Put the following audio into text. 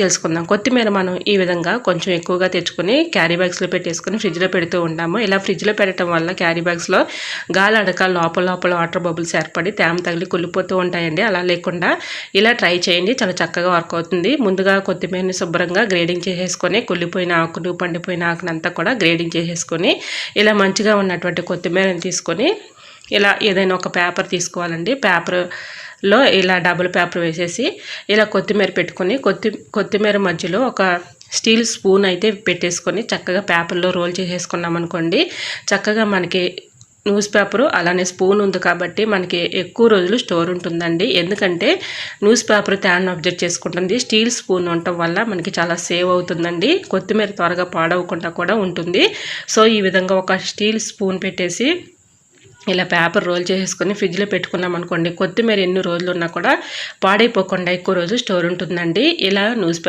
తెలుసుకుందాం. కొత్తిమీర మనం ఈ విధంగా కొంచెం ఎక్కువగా తెచ్చుకొని క్యారీ బ్యాగ్స్లో పెట్టేసుకొని ఫ్రిడ్జ్లో పెడుతూ ఉంటాము. ఇలా ఫ్రిడ్జ్లో పెట్టడం వల్ల క్యారీ బ్యాగ్స్లో గాలి అడక లోపల లోపల వాటర్ బబుల్స్ ఏర్పడి తేమ తగిలి కుళ్ళిపోతూ ఉంటాయండి. అలా లేకుండా ఇలా ట్రై చేయండి. చాలా చక్కగా వర్క్ అవుతుంది. ముందుగా కొత్తిమీరని శుభ్రంగా గ్రేడింగ్ చేసేసుకొని కుళ్ళిపోయిన ఆకులు పండిపోయిన ఆకునంతా కూడా గ్రేడింగ్ చేసేసుకొని ఇలా మంచిగా ఉన్నటువంటి కొత్తిమీరని తీసుకొని ఇలా ఏదైనా ఒక పేపర్ తీసుకోవాలండి. పేపర్ లో ఇలా డబుల్ పేపర్ వేసేసి ఇలా కొత్తిమీర పెట్టుకొని కొత్తి కొత్తిమీర మధ్యలో ఒక స్టీల్ స్పూన్ అయితే పెట్టేసుకొని చక్కగా పేపర్లో రోల్ చేసేసుకున్నాం అనుకోండి. చక్కగా మనకి న్యూస్ పేపరు అలానే స్పూన్ ఉంది కాబట్టి మనకి ఎక్కువ రోజులు స్టోర్ ఉంటుందండి. ఎందుకంటే న్యూస్ పేపర్ తేడాను అబ్జర్వ్ చేసుకుంటుంది. స్టీల్ స్పూన్ ఉండటం వల్ల మనకి చాలా సేవ్ అవుతుందండి. కొత్తిమీర త్వరగా పాడవకుండా కూడా ఉంటుంది. సో ఈ విధంగా ఒక స్టీల్ స్పూన్ పెట్టేసి ఇలా పేపర్ రోల్ చేసేసుకొని ఫ్రిడ్జ్లో పెట్టుకున్నాం అనుకోండి కొత్తిమీర ఎన్ని రోజులు ఉన్నా కూడా పాడైపోకుండా ఎక్కువ రోజు స్టోర్ ఉంటుందండి. ఇలా న్యూస్ పేపర్